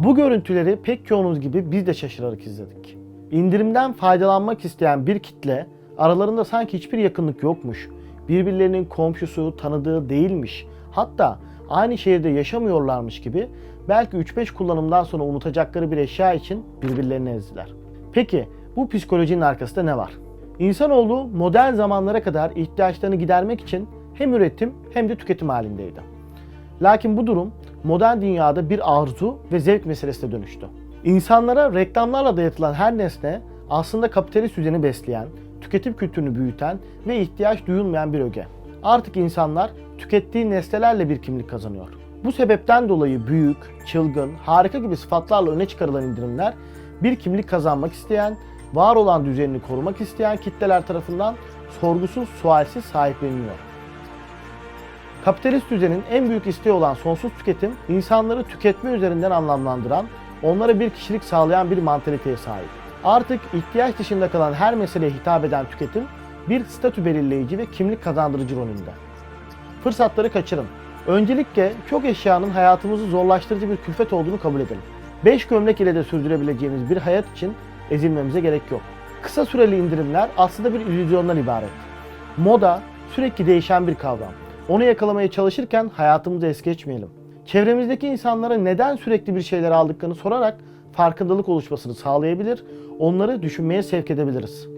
Bu görüntüleri pek çoğunuz gibi biz de şaşırarak izledik. İndirimden faydalanmak isteyen bir kitle aralarında sanki hiçbir yakınlık yokmuş, birbirlerinin komşusu, tanıdığı değilmiş, hatta aynı şehirde yaşamıyorlarmış gibi belki 3-5 kullanımdan sonra unutacakları bir eşya için birbirlerini ezdiler. Peki bu psikolojinin arkasında ne var? İnsanoğlu modern zamanlara kadar ihtiyaçlarını gidermek için hem üretim hem de tüketim halindeydi. Lakin bu durum modern dünyada bir arzu ve zevk meselesine dönüştü. İnsanlara reklamlarla dayatılan her nesne aslında kapitalist düzeni besleyen, tüketim kültürünü büyüten ve ihtiyaç duyulmayan bir öge. Artık insanlar tükettiği nesnelerle bir kimlik kazanıyor. Bu sebepten dolayı büyük, çılgın, harika gibi sıfatlarla öne çıkarılan indirimler bir kimlik kazanmak isteyen, var olan düzenini korumak isteyen kitleler tarafından sorgusuz sualsiz sahipleniliyor. Kapitalist düzenin en büyük isteği olan sonsuz tüketim, insanları tüketme üzerinden anlamlandıran, onlara bir kişilik sağlayan bir mantaliteye sahip. Artık ihtiyaç dışında kalan her meseleye hitap eden tüketim, bir statü belirleyici ve kimlik kazandırıcı rolünde. Fırsatları kaçırın. Öncelikle çok eşyanın hayatımızı zorlaştırıcı bir külfet olduğunu kabul edelim. 5 gömlek ile de sürdürebileceğimiz bir hayat için ezilmemize gerek yok. Kısa süreli indirimler aslında bir illüzyondan ibaret. Moda sürekli değişen bir kavram. Onu yakalamaya çalışırken hayatımızı es geçmeyelim. Çevremizdeki insanlara neden sürekli bir şeyler aldıklarını sorarak farkındalık oluşmasını sağlayabilir, onları düşünmeye sevk edebiliriz.